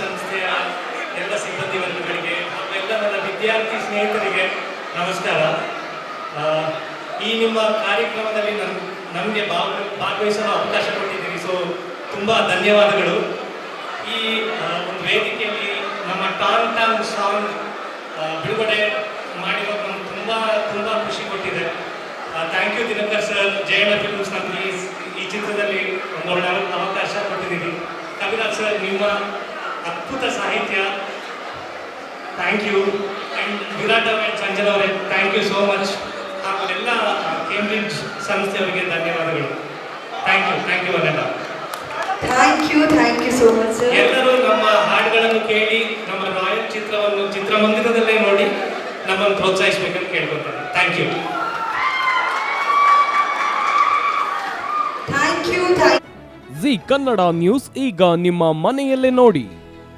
ಸಂಸ್ಥೆಯ ಎಲ್ಲ ಸಿಬ್ಬಂದಿ ವರ್ಗಗಳಿಗೆ ಎಲ್ಲ ನನ್ನ ವಿದ್ಯಾರ್ಥಿ ಸ್ನೇಹಿತರಿಗೆ ನಮಸ್ಕಾರ. ಈ ನಿಮ್ಮ ಕಾರ್ಯಕ್ರಮದಲ್ಲಿ ನನ್ ನಮಗೆ ಭಾಗ ಭಾಗವಹಿಸಲು ಅವಕಾಶ ಕೊಟ್ಟಿದ್ದೀರಿ. ಸೊ ತುಂಬ ಧನ್ಯವಾದಗಳು. ಈ ಒಂದು ವೇದಿಕೆಯಲ್ಲಿ ನಮ್ಮ ಟಾನ್ ಟಾನ್ ಸಾಂಗ್ ಬಿಡುಗಡೆ ಮಾಡಿರೋ ನಮ್ಗೆ ತುಂಬ ತುಂಬ ಖುಷಿ ಕೊಟ್ಟಿದೆ. Thank you Dinakar sir Jayanna films ನಮಗೆ ಈ ಚಿತ್ರದಲ್ಲಿ ಒಂದು ಅವಕಾಶ ಕೊಟ್ಟಿದ್ದೀರಿ. ಕವಿರಾಜ್ ಸರ್ ನಿಮ್ಮ ಅದ್ಭುತ ಸಾಹಿತ್ಯ. ಥ್ಯಾಂಕ್ ಯು ಆ್ಯಂಡ್ ವಿರಾಟ್ ಅವರೇ ಸಂಜನಾ ಅವರೇ ಥ್ಯಾಂಕ್ ಯು ಸೋ ಮಚ್ ಹಾಗೂ ಎಲ್ಲ ಕೇಂಬ್ರಿಡ್ಜ್ ಸಂಸ್ಥೆಯವರಿಗೆ ಧನ್ಯವಾದಗಳು. ಥ್ಯಾಂಕ್ ಯು ಥ್ಯಾಂಕ್ ಯು ಅವರೆಲ್ಲ thank you thank you so much ಎಲ್ಲರೂ ನಮ್ಮ ಹಾಡುಗಳನ್ನು ಕೇಳಿ ನಮ್ಮ ರಾಯಲ್ ಚಿತ್ರವನ್ನು ಚಿತ್ರಮಂದಿರದಲ್ಲೇ ನೋಡಿ ನಮ್ಮನ್ನು ಪ್ರೋತ್ಸಾಹಿಸಬೇಕಂತ ಕೇಳ್ಕೊತಾರೆ thank you thank you thank Zee Kannada news ಈಗ ನಿಮ್ಮ ಮನೆಯಲ್ಲೇ ನೋಡಿ.